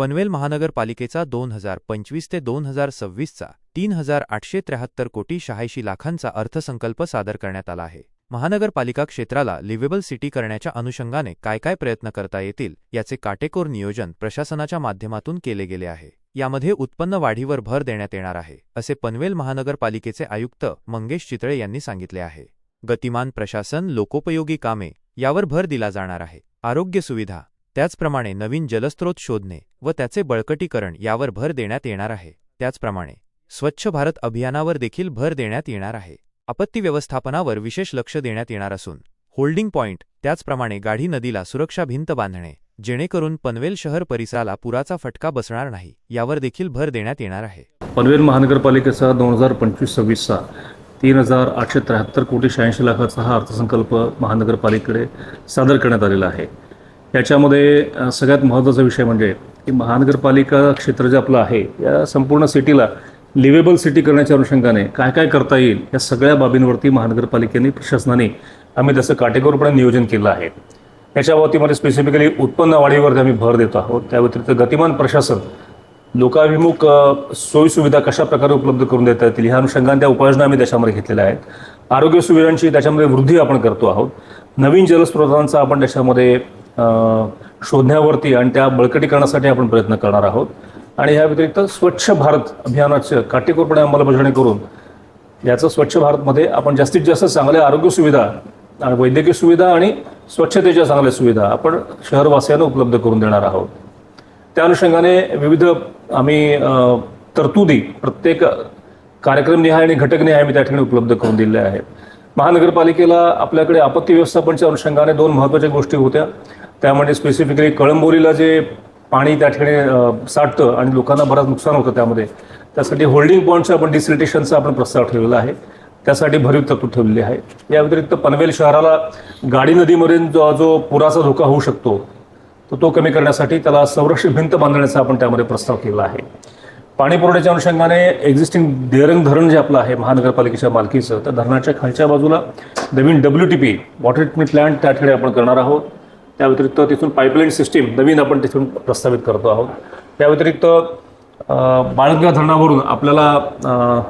पनवेल महानगरपालिकेचा दोन हजार पंचवीस ते दोन हजार सव्वीसचा तीन हजार आठशे त्र्याहत्तर कोटी शहाऐंशी लाखांचा अर्थसंकल्प सादर करण्यात आला आहे. महानगरपालिका क्षेत्राला लिव्हेबल सिटी करण्याच्या अनुषंगाने काय काय प्रयत्न करता येतील याचे काटेकोर नियोजन प्रशासनाच्या माध्यमातून केले गेले आहे. यामध्ये उत्पन्न वाढीवर भर देण्यात येणार आहे असे पनवेल महानगरपालिकेचे आयुक्त मंगेश चितळे यांनी सांगितले आहे. गतिमान प्रशासन लोकोपयोगी कामे यावर भर दिला जाणार आहे. आरोग्य सुविधा त्याचप्रमाणे नवीन जलस्रोत शोधणे व त्याचे बळकटीकरण यावर भर देण्यात येणार आहे. त्याचप्रमाणे स्वच्छ भारत अभियानावर देखील भर देण्यात येणार आहे. आपत्ती व्यवस्थापनावर विशेष लक्ष देण्यात येणार असून होल्डिंग पॉइंट त्याचप्रमाणे गाढी नदीला सुरक्षा भिंत बांधणे जेणेकरून पनवेल शहर परिसराला पुराचा फटका बसणार नाही यावर देखील भर देण्यात येणार आहे. पनवेल महानगरपालिकेचा दोन हजार पंचवीस सव्वीसचा तीन हजार आठशे त्र्याहत्तर कोटी शहाऐंशी लाखाचा हा अर्थसंकल्प महानगरपालिकेकडे सादर करण्यात आलेला आहे. याच्यामध्ये सगळ्यात महत्त्वाचा विषय म्हणजे की महानगरपालिका क्षेत्र जे आपलं आहे या संपूर्ण सिटीला लिव्हेबल सिटी करण्याच्या अनुषंगाने काय काय करता येईल या सगळ्या बाबींवरती महानगरपालिकेने प्रशासनाने आम्ही त्याचं काटेकोरपणे नियोजन केलं आहे. याच्या बाबतीमध्ये स्पेसिफिकली उत्पन्न वाढीवरती आम्ही भर देतो आहोत. त्या व्यतिरिक्त गतिमान प्रशासन लोकाभिमुख सोयीसुविधा कशा प्रकारे उपलब्ध करून देता येतील ह्या अनुषंगाने त्या उपाययोजना आम्ही त्याच्यामध्ये घेतलेल्या आहेत. आरोग्य सुविधांची त्याच्यामध्ये वृद्धी आपण करतो आहोत. नवीन जलस्रोतांचा आपण त्याच्यामध्ये शोधण्यावरती आणि त्या बळकटीकरणासाठी आपण प्रयत्न करणार आहोत. आणि ह्या व्यतिरिक्त स्वच्छ भारत अभियानाचं काटेकोरपणे अंमलबजावणी करून याचं स्वच्छ भारतमध्ये आपण जास्तीत जास्त चांगल्या आरोग्य सुविधा आणि वैद्यकीय सुविधा आणि स्वच्छतेच्या चांगल्या सुविधा आपण शहरवासियांना उपलब्ध करून देणार आहोत. त्या अनुषंगाने विविध आम्ही तरतुदी प्रत्येक कार्यक्रमनिहाय आणि घटकनिहाय आम्ही त्या ठिकाणी उपलब्ध करून दिलेल्या आहेत. महानगरपालिकेला आपल्याकडे आपत्ती व्यवस्थापनच्या अनुषंगाने दोन महत्त्वाच्या गोष्टी होत्या. त्यामध्ये स्पेसिफिकली कळंबोलीला जे पाणी त्या ठिकाणी साठतं आणि लोकांना बरंच नुकसान होतं त्यामध्ये त्यासाठी होल्डिंग पॉईंटचं आपण डिसिलिटेशनचा आपण प्रस्ताव ठेवलेला आहे. त्यासाठी भरीव तरतूद ठेवलेली आहे. या व्यतिरिक्त पनवेल शहराला गाडी नदीमध्ये जो जो पुराचा धोका होऊ शकतो तर तो कमी करण्यासाठी त्याला संरक्षित भिंत बांधण्याचा आपण त्यामध्ये प्रस्ताव केला आहे. पाणी पुरवठ्याच्या अनुषंगाने एक्झिस्टिंग देरंग धरण जे आपलं आहे महानगरपालिकेच्या मालकीचं त्या धरणाच्या खालच्या बाजूला नवीन W T P water treatment plant त्या ठिकाणी आपण करणार आहोत. त्या व्यतिरिक्त तिथून पाईपलाईन सिस्टीम नवीन आपण तिथून प्रस्तावित करतो आहोत. त्या व्यतिरिक्त अ, बाळगंगा धरणावरून आपल्याला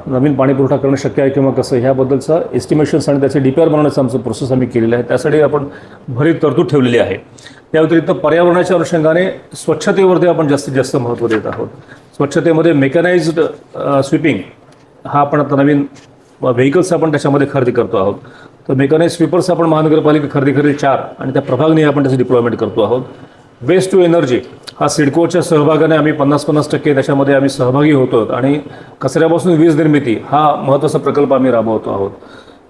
नवीन पाणी पुरवठा करणं शक्य आहे किंवा कसं ह्याबद्दलचं एस्टिमेशन्स आणि त्याचे डी पी आर बनवण्याचं आमचं प्रोसेस आम्ही केलेलं आहे. त्यासाठी आपण भरीत तरतूद ठेवलेली आहे. त्या व्यतिरिक्त पर्यावरणाच्या अनुषंगाने स्वच्छतेवरती आपण जास्तीत जास्त महत्त्व देत आहोत. स्वच्छतेमध्ये मेकॅनाइज्ड स्वीपिंग हा आपण आता नवीन व्हेकल्स आपण त्याच्यामध्ये खरेदी करतो आहोत. तर मेकॅनाइज स्वीपर्स आपण महानगरपालिका खरेदी करेल चार आणि त्या प्रभागने आपण त्याची डिप्लॉयमेंट करतो आहोत. वेस्ट टू एनर्जी हा सिडकोच्या सहभागाने आम्ही पन्नास पन्नास टक्के त्याच्यामध्ये आम्ही सहभागी होतो आणि कचऱ्यापासून वीज निर्मिती हा महत्त्वाचा प्रकल्प आम्ही राबवतो आहोत.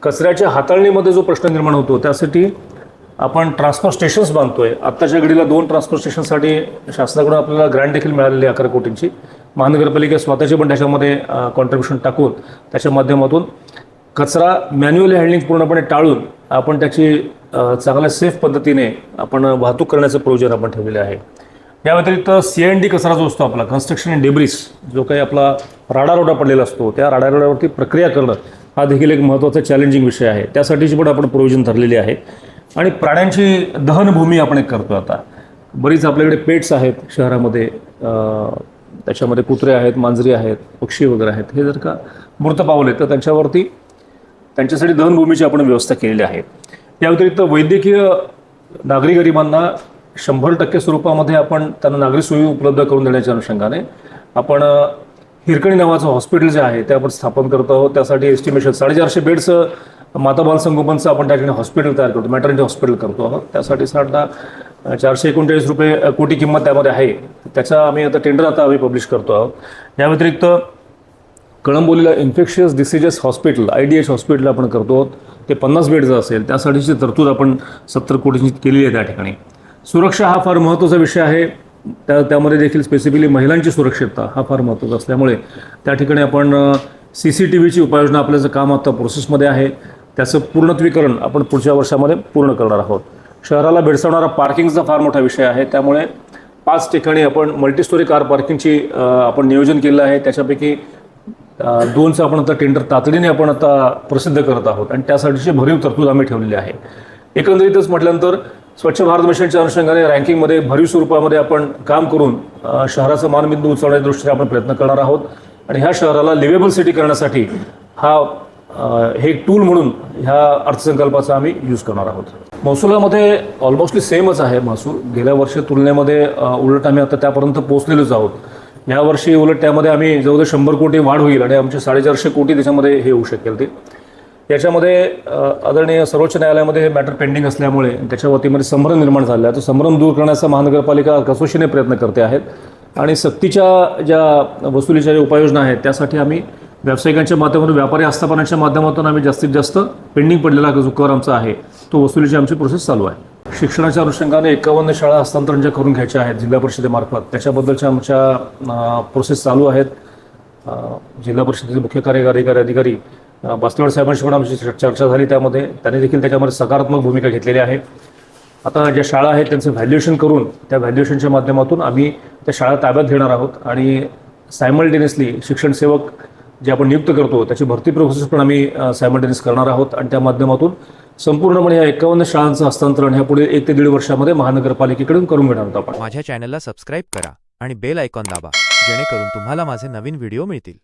कचऱ्याच्या हाताळणीमध्ये जो प्रश्न निर्माण होतो त्यासाठी आपण ट्रान्सफर स्टेशन्स बांधतोय. आत्ताच्या घडीला दोन ट्रान्सफर स्टेशनसाठी शासनाकडून आपल्याला ग्रँट देखील मिळालेली आहे अकरा कोटींची. महानगरपालिका स्वतःची पण त्याच्यामध्ये कॉन्ट्रीब्युशन टाकून त्याच्या माध्यमातून कचरा मॅन्युअली हँडलिंग पूर्णपणे टाळून आपण त्याची चांगल्या सेफ पद्धतीने आपण वाहतूक करण्याचं प्रयोजन आपण ठेवलेलं आहे. या व्यतिरिक्त सी एन डी कचरा जो असतो आपला कन्स्ट्रक्शन अँड डेब्रिस जो काही आपला राडा रोडा पडलेला असतो त्या राडा रोडावरती प्रक्रिया करणं हा देखील एक महत्त्वाचा चॅलेंजिंग विषय आहे. त्यासाठीची पण आपण प्रोविजन ठरलेली आहे. आणि प्राण्यांची दहनभूमी आपण एक करतो आता. बरीच आपल्याकडे पेट्स आहेत शहरामध्ये त्याच्यामध्ये कुत्रे आहेत मांजरी आहेत पक्षी वगैरे आहेत. हे जर का मृत पावले तर त्यांच्यावरती त्यांच्यासाठी दहनभूमीची आपण व्यवस्था केलेली आहे. या व्यतिरिक्त वैद्यकीय नागरी गरिबांना शंभर टक्के स्वरूपामध्ये आपण त्यांना नागरी सोयी उपलब्ध करून देण्याच्या अनुषंगाने आपण हिरकणी नावाचं हॉस्पिटल जे आहे ते आपण स्थापन करत आहोत. त्यासाठी एस्टिमेशन साडेचारशे बेड्स माता बाल संगोपनचं आपण त्या ठिकाणी हॉस्पिटल तयार करतो मॅटर्निटी हॉस्पिटल करतो आहोत. त्यासाठी साधा चारशे एकोणचाळीस रुपये कोटी किंमत त्यामध्ये आहे. त्याचा आम्ही आता टेंडर आता आम्ही पब्लिश करतो आहोत. या व्यतिरिक्त कळंबोलीला infectious diseases hospital I D H hospital आपण करतो ते पन्नास बेडचं असेल त्यासाठीची तरतूद आपण सत्तर कोटींची केलेली आहे त्या ठिकाणी. सुरक्षा हा फार महत्त्वाचा विषय आहे. त्या त्यामध्ये देखील स्पेसिफिकली महिलांची सुरक्षितता हा फार महत्त्वाचा असल्यामुळे त्या ठिकाणी आपण सी सी टी व्हीची उपाययोजना आपल्याचं काम आता प्रोसेसमध्ये आहे. त्याचं पूर्णत्वीकरण आपण पुढच्या वर्षामध्ये पूर्ण करणार आहोत. शहराला भेडसावणारा पार्किंगचा फार मोठा विषय आहे. त्यामुळे पाच ठिकाणी आपण मल्टीस्टोरी कार पार्किंगची आपण नियोजन केलं आहे. त्याच्यापैकी दोनचं आपण आता टेंडर तातडीने आपण आता प्रसिद्ध करत आहोत. आणि त्यासाठीची भरीव तरतूद आम्ही ठेवलेली आहे. एकंदरीतच म्हटल्यानंतर स्वच्छ भारत मिशनच्या अनुषंगाने रँकिंगमध्ये भरीव स्वरूपामध्ये आपण काम करून शहराचं मानबिंदू उचलण्याच्या दृष्टीने आपण प्रयत्न करणार आहोत. आणि ह्या शहराला लिव्हेबल सिटी करण्यासाठी हा हे एक टूल म्हणून ह्या अर्थसंकल्पाचा आम्ही यूज करणार आहोत. महसुलामध्ये ऑलमोस्टली सेमच आहे महसूल. गेल्या वर्षी तुलनेमध्ये उलट आम्ही आता त्यापर्यंत पोहोचलेलोच आहोत. यावर्षी उलट त्यामध्ये आम्ही जवळजवळ शंभर कोटी वाढ होईल आणि आमचे साडेचारशे कोटी त्याच्यामध्ये हे होऊ शकेल ते. याच्यामध्ये आदरणीय सर्वोच्च न्यायालयामध्ये हे मॅटर पेंडिंग असल्यामुळे त्याच्या वतीमध्ये संभ्रम निर्माण झाला आहे. तो संभ्रम दूर करण्याचा महानगरपालिका कसोशीने प्रयत्न करते आहेत. आणि सक्तीच्या ज्या वसुलीच्या ज्या उपाययोजना आहेत त्यासाठी आम्ही व्यावसायिकांच्या माध्यमातून व्यापारी आस्थापनाच्या माध्यमातून आम्ही जास्तीत जास्त पेंडिंग पडलेला जो कर आमचा आहे तो वसुलीची आमची प्रोसेस चालू आहे. शिक्षणाच्या अनुषंगाने एकावन्न शाळा हस्तांतरण ज्या करून घ्यायच्या आहेत जिल्हा परिषदेमार्फत त्याच्याबद्दलच्या आमच्या प्रोसेस चालू आहेत. जिल्हा परिषदेचे मुख्य कार्यकारी अधिकारी अ, साहेबांशी पण आमची चर्चा झाली त्यामध्ये. त्यांनी देखील त्याच्यामध्ये सकारात्मक भूमिका घेतलेली आहे. आता ज्या शाळा आहेत त्यांचं व्हॅल्युएशन करून त्या व्हॅल्युएशनच्या माध्यमातून आम्ही त्या शाळा ताब्यात घेणार आहोत आणि सायमल्टेनियसली शिक्षण सेवक जे आपण नियुक्त करतो त्याची भरती प्रोसेस पण आम्ही सायमल्टेनियस करणार आहोत. आणि त्या माध्यमातून संपूर्णपणे या एकावन्न शाळांचं हस्तांतरण ह्या पुढे एक ते दीड वर्षामध्ये महानगरपालिकेकडून करून घेणार आहोत आपण. माझ्या चॅनलला सबस्क्राईब करा आणि बेल आयकॉन दाबा जेणेकरून तुम्हाला माझे नवीन व्हिडिओ मिळतील.